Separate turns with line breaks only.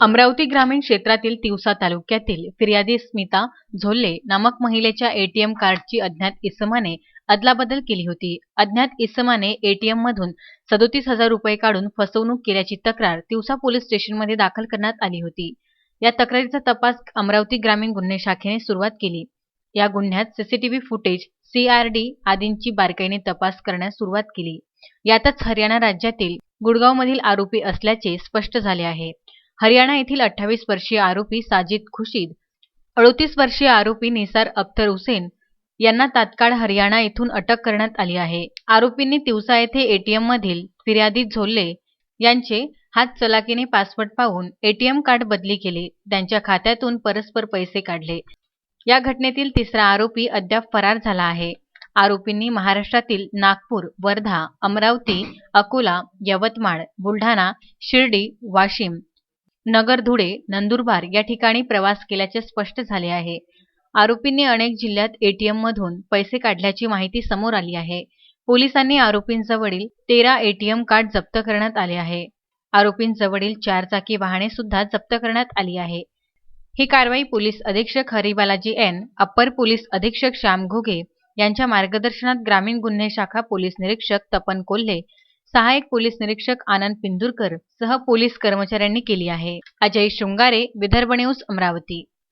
अमरावती ग्रामीण क्षेत्रातील तिवसा तालुक्यातील फिर्यादी स्मिता झोल्ले नामक महिलेच्या एटीएम कार्डची अज्ञात इसमाने अदलाबदल केली होती. अज्ञात इसमाने एटीएम मधून सदोतीस हजार रुपये काढून फसवणूक केल्याची तक्रार तिवसा पोलीस स्टेशनमध्ये दाखल करण्यात आली होती. या तक्रारीचा तपास अमरावती ग्रामीण गुन्हे शाखेने सुरुवात केली. या गुन्ह्यात सीसीटीव्ही फुटेज सीआरडी आदींची बारकाईने तपास करण्यास सुरुवात केली. यातच हरियाणा राज्यातील गुडगावमधील आरोपी असल्याचे स्पष्ट झाले आहे. हरियाणा येथील अठ्ठावीस वर्षीय आरोपी साजिद खुशीद अडोतीस वर्षीय आरोपी निसार अख्तर हुसेन यांना तात्काळ हरियाणा येथून अटक करण्यात आली आहे. आरोपींनी तिवसा येथे एटीएम मधील फिर्यादी झोल्ले यांचे हात चलाकीने पासवर्ड पाहून एटीएम कार्ड बदली केले. त्यांच्या खात्यातून परस्पर पैसे काढले. या घटनेतील तिसरा आरोपी अद्याप फरार झाला आहे. आरोपींनी महाराष्ट्रातील नागपूर वर्धा अमरावती अकोला यवतमाळ बुलढाणा शिर्डी वाशिम नगर धुळे नंदुरबार या ठिकाणी प्रवास केल्याचे स्पष्ट झाले आहे. आरोपींनी अनेक जिल्ह्यात एटीएम मधून पैसे काढल्याची माहिती समोर आली आहे. पोलिसांनी आरोपींजवळील तेरा एटीएम कार्ड जप्त करण्यात आले आहे. आरोपींजवळील चारचाकी वाहने सुद्धा जप्त करण्यात आली आहे. ही कारवाई पोलीस अधीक्षक हरिबालाजी एन अप्पर पोलीस अधीक्षक श्याम घुगे यांच्या मार्गदर्शनात ग्रामीण गुन्हे शाखा पोलीस निरीक्षक तपन कोल्हे सहायक पोलीस निरीक्षक आनंद पिंदुरकर सह पोलीस कर्मचाऱ्यांनी केली आहे. अजय शृंगारे विदर्भ न्यूज अमरावती.